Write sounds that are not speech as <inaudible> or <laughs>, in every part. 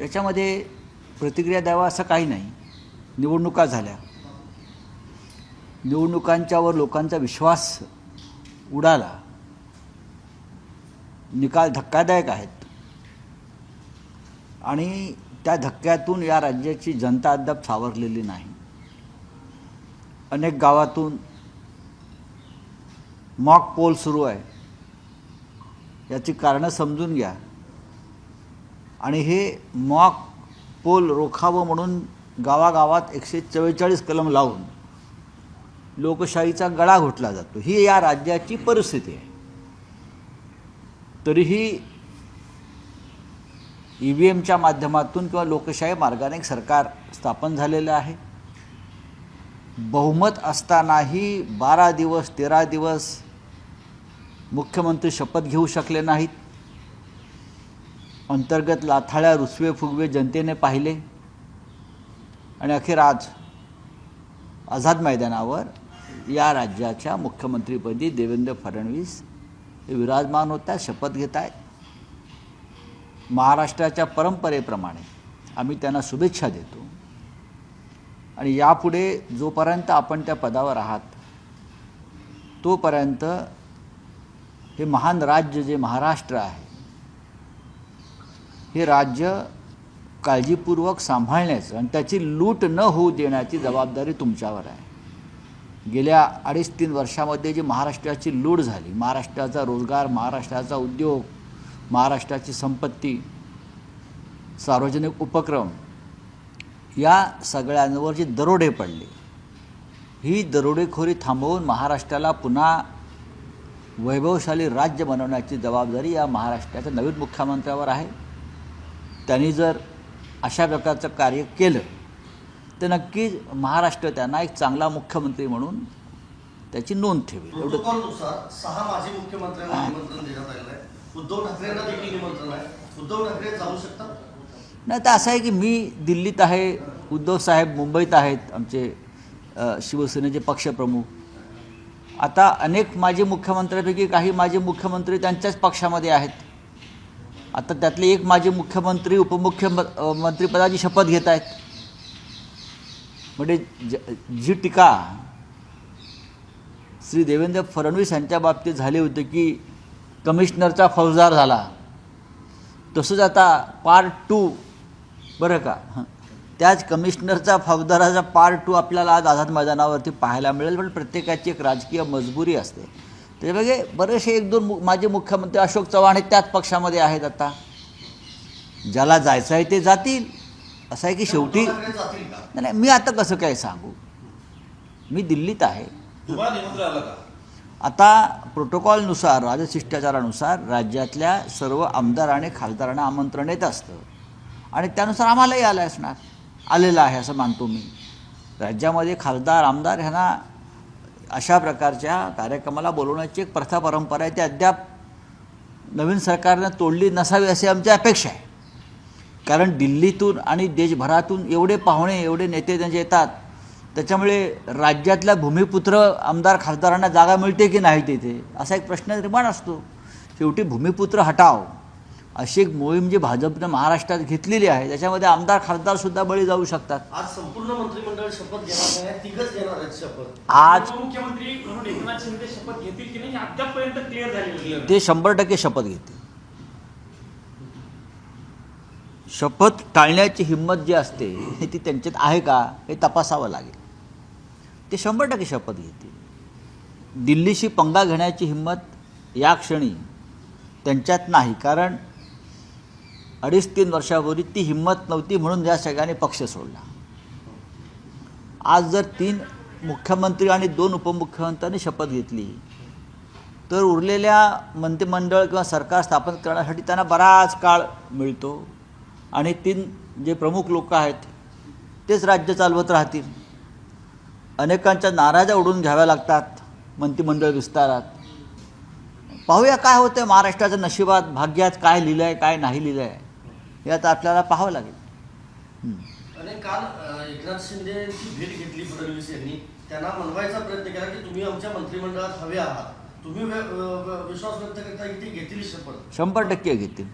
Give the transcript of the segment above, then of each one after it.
याच्यामध्ये प्रतिक्रिया द्यावा असं काही नाही. निवडणुका झाल्या. निवडणुकांच्यावर लोकांचा विश्वास उडाला. निकाल धक्कादायक आहेत. आणि त्या धक्क्यातून या राज्याची जनता अद्याप सावरलेली नाही. अनेक गावातून मॉक पोल सुरू आहे. याची कारणं समजून घ्या. आणि हे मॉक पोल रोखावं म्हणून गावागावात एकशे चव्वेचाळीस कलम लावून लोकशाहीचा गळा घोटला जातो. ही या राज्याची परिस्थिती आहे. तरीही ई व्ही एमच्या माध्यमातून किंवा लोकशाही मार्गाने एक सरकार स्थापन झालेलं आहे. बहुमत असतानाही बारा दिवस तेरा दिवस मुख्यमंत्री शपथ घेऊ शकले नाहीत. अंतर्गत लाथाळ्या रुसवे फुगवे जनतेने पाहिले. आणि अखेर आज आझाद मैदानावर या राज्याच्या मुख्यमंत्रीपदी देवेंद्र फडणवीस हे विराजमान होत आहेत शपथ घेत आहेत महाराष्ट्राच्या परंपरेप्रमाणे आम्ही त्यांना शुभेच्छा देतो. आणि यापुढे जोपर्यंत आपण त्या पदावर आहात तोपर्यंत हे महान राज्य जे महाराष्ट्र आहे हे राज्य काळजीपूर्वक सांभाळण्याचं आणि त्याची लूट न होऊ देण्याची जबाबदारी तुमच्यावर आहे. गेल्या अडीच तीन वर्षामध्ये जी महाराष्ट्राची लूट झाली महाराष्ट्राचा रोजगार महाराष्ट्राचा उद्योग महाराष्ट्राची संपत्ती सार्वजनिक उपक्रम या सगळ्यांवर जे दरोडे पडले ही दरोडेखोरी थांबवून महाराष्ट्राला पुन्हा वैभवशाली राज्य बनवण्याची जबाबदारी या महाराष्ट्राच्या नवीन मुख्यमंत्र्यावर आहे. त्यांनी जर अशा प्रकारचं कार्य केलं तर नक्कीच महाराष्ट्र त्यांना एक चांगला मुख्यमंत्री म्हणून त्याची नोंद ठेवेल. एवढं प्रोटोकॉलनुसार सहा माजी मुख्यमंत्र्यांना निमंत्रण देण्यात आलेलं आहे. उद्धव ठाकरेंना देखील निमंत्रण आहे. उद्धव ठाकरे जाऊ शकतात? नाही तर असं आहे की मी दिल्लीत आहे उद्धव साहेब मुंबईत आहेत आमचे शिवसेनेचे पक्षप्रमुख. आता अनेक माजी मुख्यमंत्र्यांपैकी काही माजी मुख्यमंत्री त्यांच्याच पक्षामध्ये आहेत. आता त्यातले एक माजी मुख्यमंत्री उपमुख्यमंत्रीपदाची शपथ घेत आहेत. म्हणजे ज जी टीका श्री देवेंद्र फडणवीस यांच्या बाबतीत झाली होती की कमिशनरचा फौजदार झाला. तसंच आता पार्ट टू बरं का? हं. त्याच कमिशनरचा फौजदाराचा पार्ट टू आपल्याला आज आझाद मैदानावरती पाहायला मिळेल. पण प्रत्येकाची एक राजकीय मजबुरी असते. त्याच्यामागे बरेचसे एक दोन मु माजी मुख्यमंत्री अशोक चव्हाण हे त्याच पक्षामध्ये आहेत आता. ज्याला जायचं आहे ते जातील. असं आहे की शेवटी नाही नाही, मी आता कसं काय सांगू? मी दिल्लीत आहे. आता प्रोटोकॉलनुसार राजशिष्टाचारानुसार राज्यातल्या सर्व आमदार आणि खासदारांना आमंत्रण येत असतं. आणि त्यानुसार आम्हालाही आलं असणार. आलेलं आहे असं मानतो मी. राज्यामध्ये खासदार आमदार ह्यांना अशा प्रकारच्या कार्यक्रमाला बोलवण्याची एक प्रथा परंपरा आहे. ती अद्याप नवीन सरकारनं तोडली नसावी अशी आमची अपेक्षा आहे. कारण दिल्लीतून आणि देशभरातून एवढे पाहुणे एवढे नेते त्यांचे येतात. त्याच्यामुळे राज्यातल्या भूमिपुत्र आमदार खासदारांना जागा मिळते की नाही तिथे? असा एक प्रश्न निर्माण असतो. शेवटी भूमिपुत्र हटाव. अशी एक मोहीम जी भाजपनं महाराष्ट्रात घेतलेली आहे त्याच्यामध्ये आमदार खासदारसुद्धा बळी जाऊ शकतात. आज संपूर्ण मंत्रिमंडळ शपथ घेणार नाही तिघच घेणार आहेत शपथ. आज मुख्यमंत्री म्हणून एकनाथ शिंदे शपथ घेतील की नाही हे अद्यापपर्यंत क्लिअर झालेलं नाही. ते शंभर टक्के शपथ घेतील. शपथ टाळण्याची हिंमत जी असते ती त्यांच्यात आहे का हे तपासावं लागेल. ते शंभर टक्के शपथ घेतील. दिल्लीशी पंगा घेण्याची हिंमत या क्षणी त्यांच्यात नाही कारण अडीच तीन वर्षापूर्वी ती हिंमत नव्हती म्हणून या सगळ्यांनी पक्ष सोडला. आज जर तीन मुख्यमंत्री आणि दोन उपमुख्यमंत्र्यांनी शपथ घेतली तर उरलेल्या मंत्रिमंडळ किंवा सरकार स्थापन करण्यासाठी त्यांना बराच काळ मिळतो आणि तीन जे प्रमुख लोक आहेत तेच राज्य चालवत राहतील. अनेकांच्या नाराजा उडून घ्याव्या लागतात मंत्रिमंडळ विस्तारात. पाहूया काय होतं महाराष्ट्राच्या नशिबात भाग्यात काय लिहिलं आहे काय नाही लिहिलं आहे हे आता आपल्याला पाहावं लागेल. हं. आणि काल एकनाथ शिंदेची भेट घेतली फडणवीस यांनी. त्यांना म्हणवायचा प्रयत्न केला की तुम्ही आमच्या मंत्रिमंडळात हवे आहात. तुम्ही विश्वास व्यक्त करता की ते घेतील शपथ शंभर टक्के घेतील.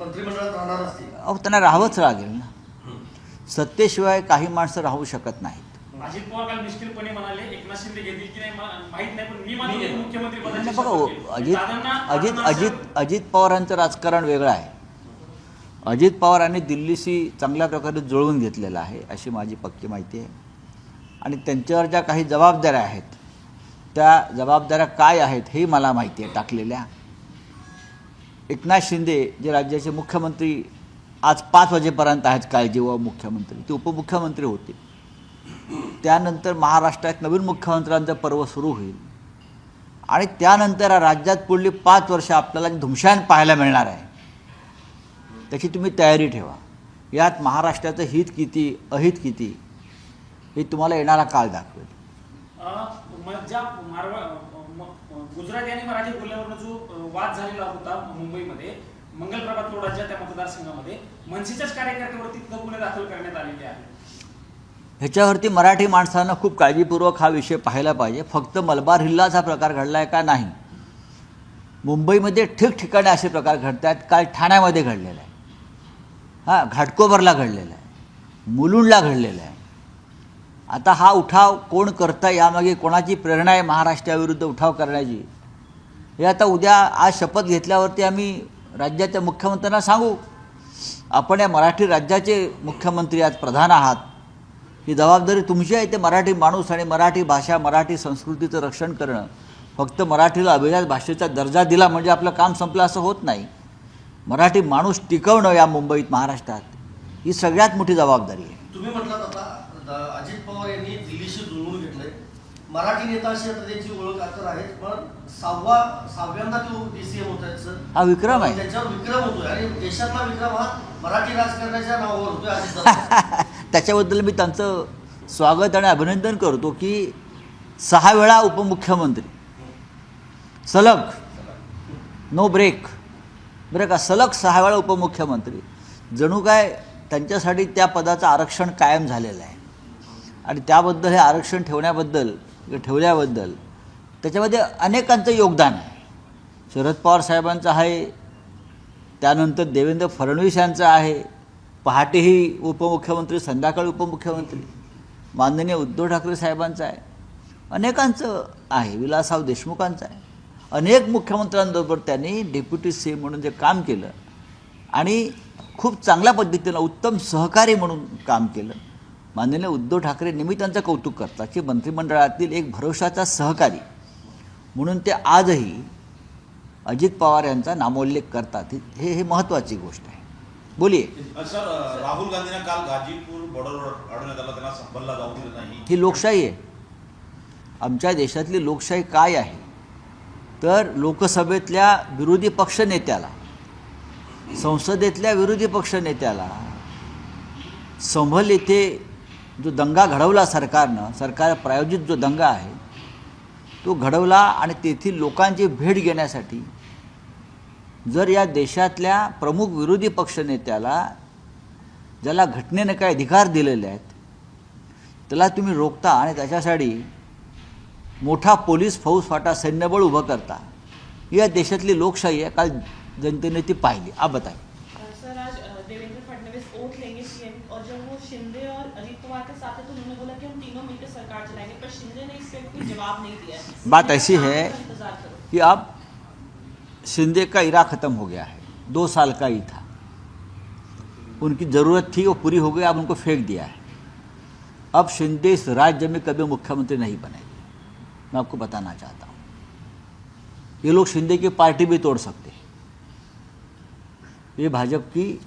मंत्रिमंडळात राहणार असते अहो त्यांना राहावंच लागेल ना. सत्तेशिवाय काही माणसं राहू शकत नाहीत. अजित पवार काल निश्चितपणे म्हणाले एकनाथ शिंदे घेतील की नाही मला माहीत नाही पण मी मात्र मी घेतो. मुख्यमंत्री पदाची नाही बघा हो, शपथ घेईन. अजित अजित अजित अजित पवारांचं राजकारण वेगळं आहे. अजित पवारांनी दिल्लीशी चांगल्या प्रकारे जुळवून घेतलेलं आहे अशी माझी पक्की माहिती आहे. आणि त्यांच्यावर ज्या काही जबाबदाऱ्या आहेत त्या जबाबदाऱ्या काय आहेत हे मला माहिती आहे टाकलेल्या. एकनाथ शिंदे जे राज्याचे मुख्यमंत्री आज पाच वाजेपर्यंत आहेत काय व मुख्यमंत्री ते उपमुख्यमंत्री होते. त्यानंतर महाराष्ट्रात नवीन मुख्यमंत्र्यांचं पर्व सुरू होईल. आणि त्यानंतर राज्यात पुढली पाच वर्ष आपल्याला धुमशान पाहायला मिळणार आहे. त्याची तुम्ही तयारी ठेवा. यात महाराष्ट्राचं हित किती अहित किती हे तुम्हाला येणारा काळ दाखवेल. गुजराती आणि मराठी जो वाद झालेला होता मुंबईमध्ये मंगलप्रभात रोडाच्या त्या मतदारसंघामध्ये मनसेच्याच कार्यकर्त्यावरती गुन्हे दाखल करण्यात आलेले आहेत. ह्याच्यावरती मराठी माणसानं खूप काळजीपूर्वक हा विषय पाहायला पाहिजे. फक्त मलबार हिल्लाचा प्रकार घडला आहे का नाही? मुंबईमध्ये ठिकठिकाणी असे प्रकार घडत आहेत काल ठाण्यामध्ये घडलेला आहे. हां घाटकोबरला घडलेला आहे. मुलुंडला घडलेला आहे. आता हा उठाव कोण करतं यामागे कोणाची प्रेरणा आहे महाराष्ट्राविरुद्ध उठाव करण्याची? हे आता उद्या आज शपथ घेतल्यावरती आम्ही राज्याच्या मुख्यमंत्र्यांना सांगू. आपण या मराठी राज्याचे मुख्यमंत्री आज प्रधान आहात. ही जबाबदारी तुमची आहे ते मराठी माणूस आणि मराठी भाषा मराठी संस्कृतीचं रक्षण करणं. फक्त मराठीला अभिजात भाषेचा दर्जा दिला म्हणजे आपलं काम संपलं असं होत नाही. मराठी माणूस टिकवणं या मुंबईत महाराष्ट्रात ही सगळ्यात मोठी जबाबदारी आहे. तुम्ही म्हटलात आता अजित पवार यांनी दिल्लीशी जुळवून घेतलंय. मराठी नेता अशी आता त्यांची ओळख आता आहे पण सहावा सहाव्यांदा तो डीसीएम होत आहेत सर. हा विक्रम आहे. त्याच्यावर विक्रम होतोय. आणि देशातला विक्रम हा मराठी राजकारणाच्या नावावर होतोय अजित. <laughs> त्याच्याबद्दल मी त्यांचं स्वागत आणि अभिनंदन करतो की सहा वेळा उपमुख्यमंत्री. सलग. नो ब्रेक बरं का सलग सहा वेळा उपमुख्यमंत्री. जणू काय त्यांच्यासाठी त्या पदाचं आरक्षण कायम झालेलं आहे. आणि त्याबद्दल हे आरक्षण ठेवण्याबद्दल ठेवल्याबद्दल त्याच्यामध्ये अनेकांचं योगदान आहे. शरद पवार साहेबांचं आहे त्यानंतर देवेंद्र फडणवीस यांचं आहे पहाटेही उपमुख्यमंत्री संध्याकाळी उपमुख्यमंत्री माननीय उद्धव ठाकरे साहेबांचं आहे. अनेकांचं आहे विलासराव देशमुखांचं आहे. अनेक मुख्यमंत्र्यांबरोबर त्यांनी डेप्युटी सी म्हणून जे काम केलं आणि खूप चांगल्या पद्धतीनं उत्तम सहकारी म्हणून काम केलं. माननीय उद्धव ठाकरे नेहमी त्यांचं कौतुक करतात की मंत्रिमंडळातील एक भरोशाचा सहकारी म्हणून ते आजही अजित पवार यांचा नामोल्लेख करतात. हे हे महत्त्वाची गोष्ट आहे. बोलिये. सर राहुल गांधींना काल गाजीपूर बॉर्डरवर अडवण्यात आलं त्यांना संबलला जाऊ दिलं नाही. ही लोकशाही आहे. आमच्या देशातली लोकशाही काय आहे? तर लोकसभेतल्या विरोधी पक्षनेत्याला संसदेतल्या विरोधी पक्षनेत्याला संभल येथे जो दंगा घडवला सरकारनं सरकार प्रायोजित जो दंगा आहे तो घडवला आणि तेथील लोकांची भेट घेण्यासाठी जर या देशातल्या प्रमुख विरोधी पक्षनेत्याला ज्याला घटनेने काही अधिकार दिलेले आहेत त्याला तुम्ही रोखता आणि त्याच्यासाठी मोठा पोलीस फौजफाटा सैन्यबळ उभं करता. ही या देशातली लोकशाही आहे. काल जनतेने ती पाहिली. आप बताए सर आज देवेंद्र फडणवीस ओथ लेंगे सीएम और जब वो शिंदे और अजित पवार के साथ थे तो उन्होंने बोला कि हम तीनों मिलकर सरकार चलाएँगे पर शिंदे ने इस पे कोई जवाब नहीं दिया बात ऐसी है कि अब शिंदे का इरा ख़त्म हो गया है। दो साल का ही था। उनकी ज़रूरत थी वो पूरी हो गई अब उनको फेंक दिया है। अब शिंदे इस राज्य में कभी मुख्यमंत्री नहीं बनेंगे। मैं आपको बताना चाहता हूँ। ये लोग शिंदे की पार्टी भी तोड़ सकते ये भाजपा की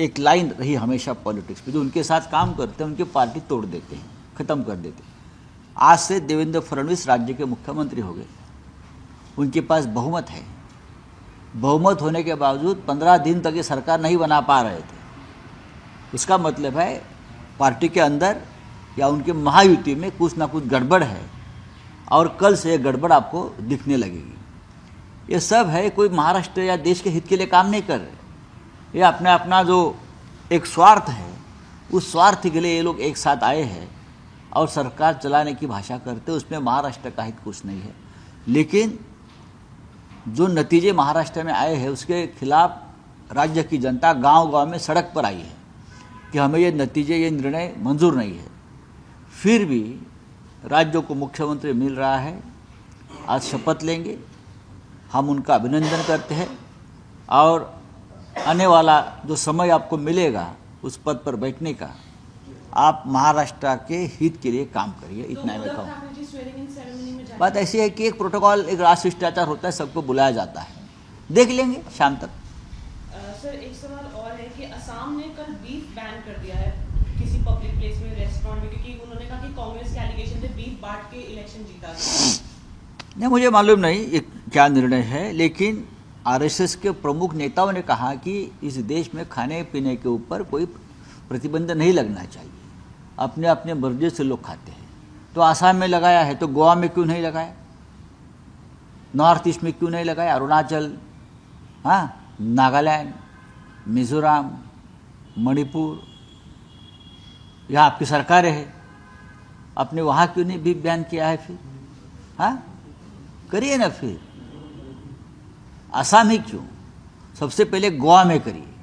एक लाइन रही हमेशा पॉलिटिक्स में जो उनके साथ काम करते हैं, उनकी पार्टी तोड़ देते हैं, ख़त्म कर देते हैं। आज से देवेंद्र फडणवीस राज्य के मुख्यमंत्री हो गए। उनके पास बहुमत है। बहुमत होने के बावजूद पंद्रह दिन तक ये सरकार नहीं बना पा रहे थे। इसका मतलब है, पार्टी के अंदर या उनके महायुति में कुछ ना कुछ गड़बड़ है। और कल से ये गड़बड़ आपको दिखने लगेगी। ये सब है कोई महाराष्ट्र या देश के हित के लिए काम नहीं कर रहे। ये अपना अपना जो एक स्वार्थ है, उस स्वार्थ के लिए ये लोग एक साथ आए हैं और सरकार चलाने की भाषा करते उसमें महाराष्ट्र का हित कुछ नहीं है। लेकिन जो नतीजे महाराष्ट्र में आए हैं, उसके खिलाफ राज्य की जनता गाँव गाँव में सड़क पर आई है कि हमें ये नतीजे, ये निर्णय मंजूर नहीं है। फिर भी राज्यों को मुख्यमंत्री मिल रहा है आज शपथ लेंगे हम उनका अभिनंदन करते हैं और आने वाला जो समय आपको मिलेगा उस पद पर बैठने का आप महाराष्ट्र के हित के लिए काम करिए तो इतना मैं कहूँ। ceremony में जाएँगे? बात ऐसी है कि एक प्रोटोकॉल एक राज शिष्टाचार होता है सबको बुलाया जाता है। देख लेंगे शाम तक। सर एक सवाल और है कि असम ने कल बीफ बैन कर दिया है। किसी पब्लिक प्लेस में रेस्टोरेंट में, क्योंकि उन्होंने कहा कि कांग्रेस के एलिगेशन थे बीफ बांट के इलेक्शन जीता नहीं, मुझे मालूम नहीं ये क्या निर्णय है, लेकिन आरएसएस के प्रमुख नेताओं ने कहा कि इस देश में खाने पीने के ऊपर कोई प्रतिबंध नहीं लगना चाहिए। अपने अपने मर्ज़ी से लोग खाते हैं। तो आसाम में लगाया है तो गोवा में क्यों नहीं लगाया? नॉर्थ ईस्ट में क्यों नहीं लगाया? अरुणाचल हाँ? नागालैंड मिजोरम मणिपुर यहाँ आपकी सरकार है। आपने वहाँ क्यों नहीं भी बयान किया है फिर? हाँ? करिए ना फिर। आसाम ही क्यों? सबसे पहले गोवा में करिए।